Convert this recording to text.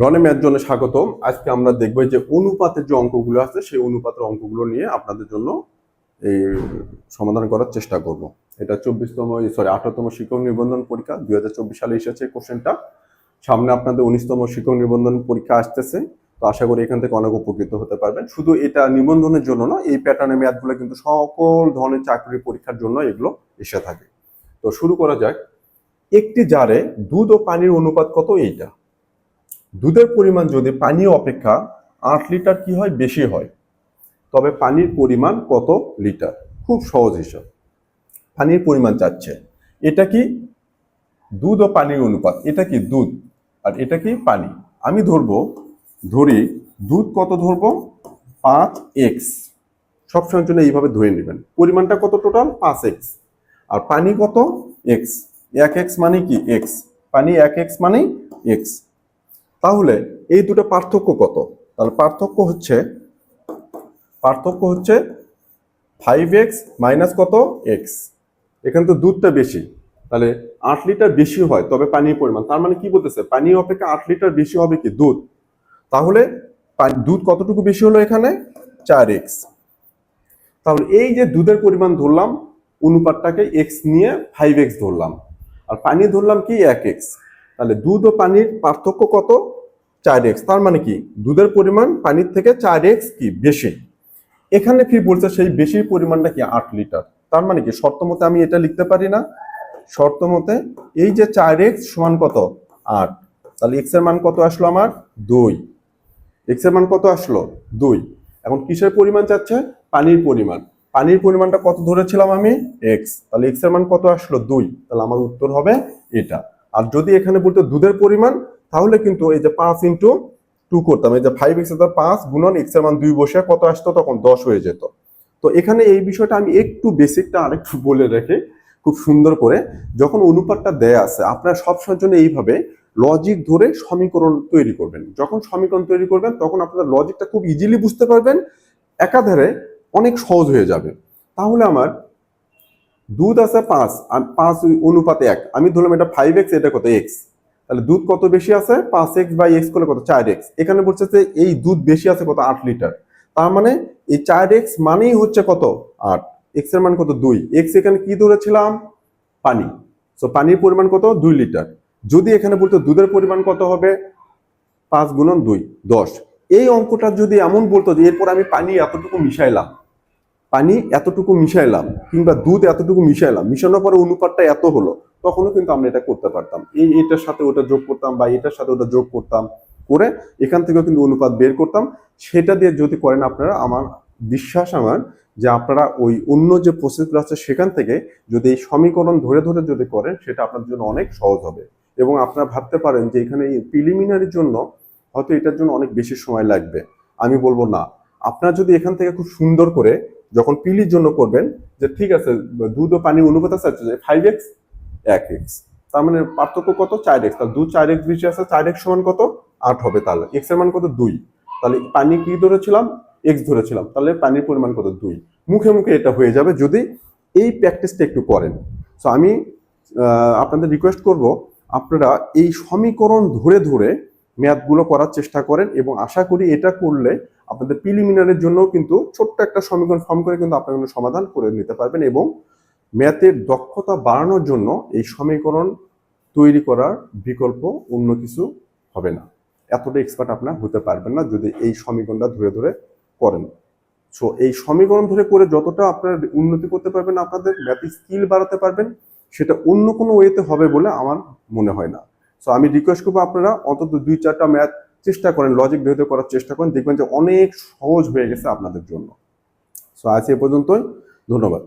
রনে math জন্য স্বাগতম। আজকে আমরা দেখব যে অনুপাতের যে অঙ্কগুলো আছে, সেই অনুপাতের অঙ্কগুলো নিয়ে আপনাদের জন্য এই সমাধান করার চেষ্টা করব। এটা চব্বিশতম সরি আঠারোতম শিক্ষক নিবন্ধন পরীক্ষা। দুই হাজার চব্বিশ সালে এসেছে কোশ্চেনটা। সামনে আপনাদের উনিশতম শিক্ষক নিবন্ধন পরীক্ষা আসতেছে। তো আশা করি এখান থেকে অনেক উপকৃত হতে পারবেন। শুধু এটা নিবন্ধনের জন্য না, এই প্যাটার্নের ম্যাথগুলো কিন্তু সকল ধরনের চাকরির পরীক্ষার জন্য এগুলো এসে থাকে। তো শুরু করা যাক। একটি জারে দুধ ও পানির অনুপাত কত এইটা? দুধের পরিমাণ যদি পানি অপেক্ষা আট লিটার কি হয়? বেশি হয়। তবে পানির পরিমাণ কত লিটার? খুব সহজ হিসাব। পানির পরিমাণ চাচ্ছে। এটা কি দুধ ও পানির অনুপাত? এটা কি দুধ? আর এটা কি পানি? আমি ধরবো, ধরি দুধ কত ধরবো? পাঁচ এক্স। সবসময়ের জন্য এইভাবে ধরে নেবেন। পরিমাণটা কত টোটাল পাঁচ এক্স। আর পানি কত? এক্স। এক এক্স মানে কি? এক্স। পানি এক এক্স মানে এক্স। তাহলে এই দুটো পার্থক্য কত? তাহলে পার্থক্য হচ্ছে পার্থক্য হচ্ছে ফাইভ এক্স মাইনাস কত? এক্স এখানে তো দুধটা বেশি। তাহলে আট লিটার বেশি হয়, তবে পানির পরিমাণ। তার মানে কি বলতেছে? পানি অপেক্ষা আট লিটার বেশি হবে কি? দুধ। তাহলে দুধ কতটুকু বেশি হলো এখানে? চার এক্স তাহলে এই যে দুধের পরিমাণ ধরলাম, অনুপাতটাকে এক্স নিয়ে ফাইভ এক্স ধরলাম। আর পানি ধরলাম কি? এক এক্স তাহলে দুধ ও পানির পার্থক্য কত? চার এক্স তার মানে কি? দুধের পরিমাণ পানির থেকে চার এক্স কি? বেশি। এখানে কি বলছে? সেই বেশি পরিমাণটা কি? আট লিটার। তার মানে কি? শর্ত মতে আমি এটা লিখতে পারি না। শর্ত মতে এই যে চার এক্স সমান কত? আট। তাহলে এক্সের মান কত আসলো আমার? দুই। এক্সের মান কত আসলো? দুই। এখন কিসের পরিমাণ চাচ্ছে? পানির পরিমাণ। পানির পরিমাণটা কত ধরেছিলাম আমি? এক্স তাহলে এক্সের মান কত আসলো? দুই। তাহলে আমার উত্তর হবে এটা। আর যদি এখানে বলতো দুধের পরিমাণ, তাহলে কিন্তু এই যে পাঁচ ইন্টু টু করতাম, এই যে ফাইভ এক্সের পাঁচ গুণন এক্সের মান দুই বসে কত আসতো? তখন দশ হয়ে যেত। তো এখানে এই বিষয়টা আমি একটু বেসিকটা আরেকটু বলে রেখে খুব সুন্দর করে যখন অনুপাতটা দেয়া আছে, আপনারা সবসময়ের জন্য এইভাবে লজিক ধরে সমীকরণ তৈরি করবেন। যখন সমীকরণ তৈরি করবেন, তখন আপনার লজিকটা খুব ইজিলি বুঝতে পারবেন, একাধারে অনেক সহজ হয়ে যাবে। তাহলে আমার দুধ আছে পাঁচ পাঁচ অনুপাতে এক। আমি ধরলাম এটা ফাইভ এক্স এটা কত এক্স তাহলে দুধ কত বেশি আছে? পাঁচ এক্স বাই এক্স করলে কত? চার এক্স এখানে বলছে যে এই দুধ বেশি আছে কত? আট লিটার। তার মানে এই চার এক্স মানেই হচ্ছে কত? আট। এক্সের মান কত? দুই। এক্স এখানে কি ধরেছিলাম? পানি। সো পানির পরিমাণ কত? দুই লিটার। যদি এখানে বলতো দুধের পরিমাণ কত হবে? পাঁচ গুণন দুই, দশ। এই অঙ্কটা যদি এমন বলতো যে এরপর আমি পানি এতটুকু মিশাইলাম পানি এতটুকু মিশাইলাম কিংবা দুধ এতটুকু মিশাইলাম, মিশানোর পরে অনুপাতটা এত হলো, তখনও কিন্তু আমরা এটা করতে পারতাম। এই এটার সাথে ওটা যোগ করতাম বা এটার সাথে ওটা যোগ করতাম করে এখান থেকেও কিন্তু অনুপাত বের করতাম। সেটা দিয়ে যদি করেন আপনারা, আমার বিশ্বাস আমার যে আপনারা ওই অন্য যে প্রসেসগুলো আছে সেখান থেকে যদি এই সমীকরণ ধরে ধরে যদি করেন, সেটা আপনাদের জন্য অনেক সহজ হবে। এবং আপনারা ভাবতে পারেন যে এখানে এই প্রিলিমিনারির জন্য হয়তো এটার জন্য অনেক বেশি সময় লাগবে। আমি বলব না। আপনারা যদি এখান থেকে খুব সুন্দর করে যখন পিলির জন্য করবেন, যে ঠিক আছে, দুধ ও পানি অনুপাত আছে ফাইভ এক্স এক এক্স তার মানে পার্থক্য কত? চার এক্স তাহলে দুধ চার এক্স বেশি আছে, চার এক্স সমান কত? আট হবে তাহলে। এক্সের মান কত? দুই। তাহলে পানি কি ধরেছিলাম? এক্স ধরেছিলাম। তাহলে পানির পরিমাণ কত? দুই। মুখে মুখে এটা হয়ে যাবে যদি এই প্র্যাকটিসটা একটু করেন। সো আমি আপনাদের রিকোয়েস্ট করব, আপনারা এই সমীকরণ ধরে ধরে ম্যাথগুলো করার চেষ্টা করেন এবং আশা করি এটা করলে আপনাদের প্রিলিমিনারের জন্য কিন্তু ছোট্ট একটা সমীকরণ ফর্ম করে কিন্তু আপনারা কিন্তু সমাধান করে নিতে পারবেন এবং ম্যাথের দক্ষতা বাড়ানোর জন্য এই সমীকরণ তৈরি করার বিকল্প অন্য কিছু হবে না। এতটা এক্সপার্ট আপনার হতে পারবেন না যদি এই সমীকরণটা ধরে ধরে করেন। সো এই সমীকরণ ধরে করে যতটা আপনার উন্নতি করতে পারবেন, আপনাদের ম্যাথ স্কিল বাড়াতে পারবেন, সেটা অন্য কোনো ওয়েতে হবে বলে আমার মনে হয় না। সো আমি রিকোয়েস্ট করব আপনারা অন্তত দুই চারটা ম্যাথ চেষ্টা করেন লজিক ধরে করার চেষ্টা করেন, দেখবেন যে অনেক সহজ হয়ে গেছে আপনাদের জন্য। সো আজ এ পর্যন্তই। ধন্যবাদ।